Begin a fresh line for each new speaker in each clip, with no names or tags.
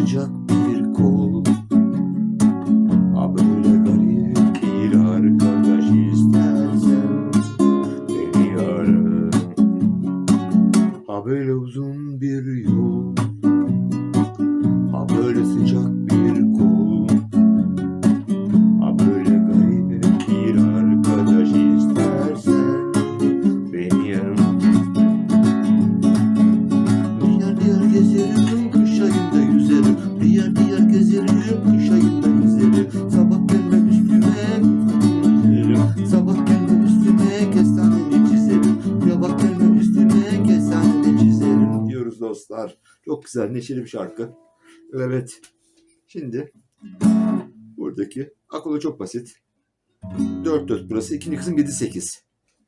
sıcak bir kol. Ha böyle garip bir arkadaş istersen beni ara. Ha böyle uzun bir yol. Dostlar. Çok güzel, neşeli bir şarkı. Evet. Şimdi buradaki akıllı çok basit. 4 4 burası. ikinci kısım 7 8.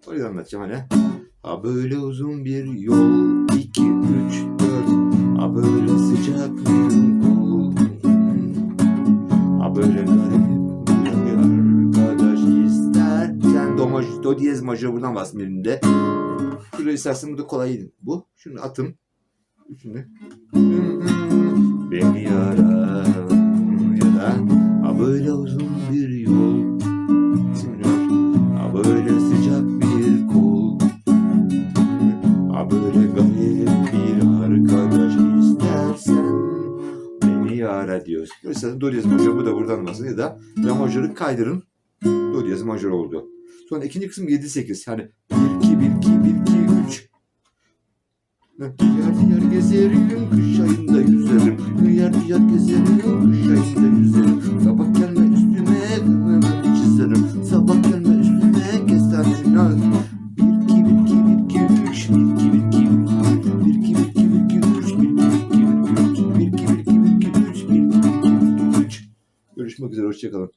Orayı anlatacağım hani. Ha böyle uzun bir yol 2 3 4 Ha böyle sıcak bir kol Ha böyle garip bir arkadaş istersen do, maj, do diyez majör buradan bastım elimde. Şurayı istersen bu da kolay bu. Şunu atım. Şimdi. Beni ara ya da ha böyle uzun bir yol. Şimdi ha böyle sıcak bir kol. Ha böyle garip bir arkadaş istersen beni ara diyoruz. Mesela do diyez majör bu da buradan basın ya da la majörü kaydırın. Do diyez majör oldu. Sonra ikinci kısım 7-8. Yani 1-2-1-2-1-2-3. Diyar diyar gezerim, kış ayında yüzerim. Diyar diyar gezerim, kış ayında yüzerim. Sabah gelme üstüme, kılığımı çizerim. Sabah gelme üstüme, kestanenin ağzı. 1 2 1 2 1 2 3 1 2 1 2 1 2 1 2 1 2 3 1 2 1 2 1 2 3 1 2 1 2 1 2 3 1 2 1 2 3 Görüşmek üzere, hoşçakalın.